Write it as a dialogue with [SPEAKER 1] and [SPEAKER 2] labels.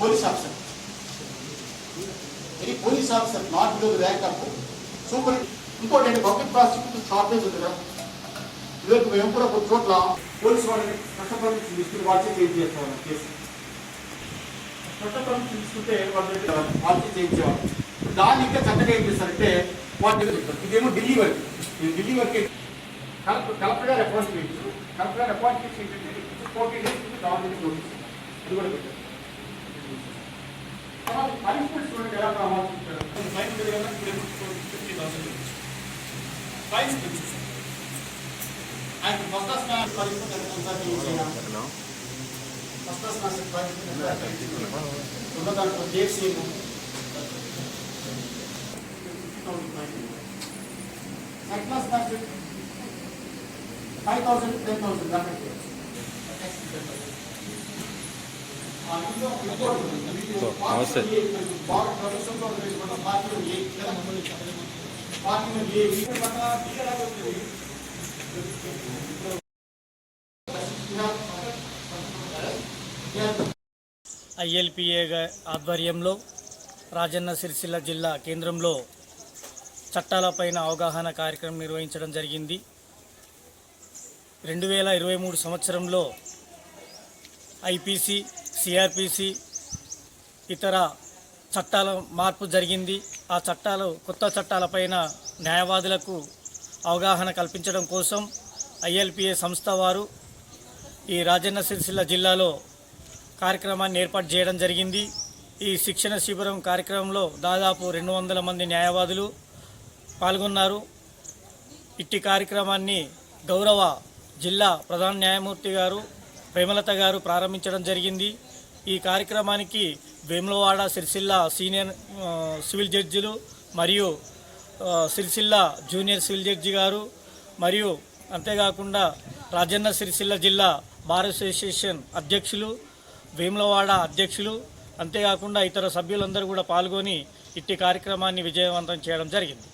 [SPEAKER 1] Police officer any police officer not below rank of super ఇంకోటి అంటే public prosecutor shortage ఉంది కదా. ఇదివరకు మేము కూడా కొన్ని చోట్ల పోలీసు వాళ్ళని కష్టపడి తీసుకుని వాచి చేంజ్ చేసేవాళ్ళం కేసు. కష్టపడి తీసుకుంటే వాళ్ళు వాచి చేయించేవాళ్ళు దాన్ని ఇంకా చక్కగా ఏం చేస్తారంటే వాటి ఇదేమో ఢిల్లీ వర్క్. ఇది ఢిల్లీ వర్క్ కలెక్టర్ కలెక్టర్ గారు అపాయింట్మెంట్ కలెక్టర్ గారు అపాయింట్మెంట్ ఏంటంటే ఫోర్టీన్ డేస్ గవర్నమెంట్ నోటీస్ అది కూడా పెట్టారు. తర్వాత స్టూడెంట్ ఎలా ప్రమాదించారు ఫైన్ ఉంది ఫిఫ్టీ థౌసండ్ ఫైన్స్ పెంచేసారు ఆయన ఫస్ట్ క్లాస్ పనిష్మెంట్ ఎంత ఫస్ట్ క్లాస్ పనిష్మెంట్ ఉన్న దాంట్లో JC second class punishment five thousand ten thousand దాకా ఇంకో ఇంకోటి
[SPEAKER 2] నమస్తే.
[SPEAKER 3] ఐఎల్పిఏ ఆధ్వర్యంలో రాజన్న సిరిసిల్ల జిల్లా కేంద్రంలో చట్టాలపైన అవగాహన కార్యక్రమం నిర్వహించడం జరిగింది రెండు వేల ఇరవై మూడు సంవత్సరంలో ఐపీసీ సిఆర్పిసి ఇతర చట్టాల మార్పు జరిగింది. ఆ చట్టాలు కొత్త చట్టాలపైన న్యాయవాదులకు అవగాహన కల్పించడం కోసం ఐఎల్పిఏ సంస్థ వారు ఈ రాజన్న సిరిసిల్ల జిల్లాలో కార్యక్రమాన్ని ఏర్పాటు చేయడం జరిగింది. ఈ శిక్షణ శిబిరం కార్యక్రమంలో దాదాపు రెండు వందల మంది న్యాయవాదులు పాల్గొన్నారు. ఇట్టి కార్యక్రమాన్ని గౌరవ జిల్లా ప్రధాన న్యాయమూర్తి గారు ప్రేమలత గారు ప్రారంభించడం జరిగింది. ఈ కార్యక్రమానికి వేములవాడ సిరిసిల్ల సీనియర్ సివిల్ జడ్జిలు మరియు సిరిసిల్ల జూనియర్ సివిల్ జడ్జి గారు మరియు అంతేకాకుండా రాజన్న సిరిసిల్ల జిల్లా బార్ అసోసియేషన్ అధ్యక్షులు వేములవాడ అధ్యక్షులు అంతేకాకుండా ఇతర సభ్యులందరూ కూడా పాల్గొని ఇట్టి కార్యక్రమాన్ని విజయవంతం చేయడం జరిగింది.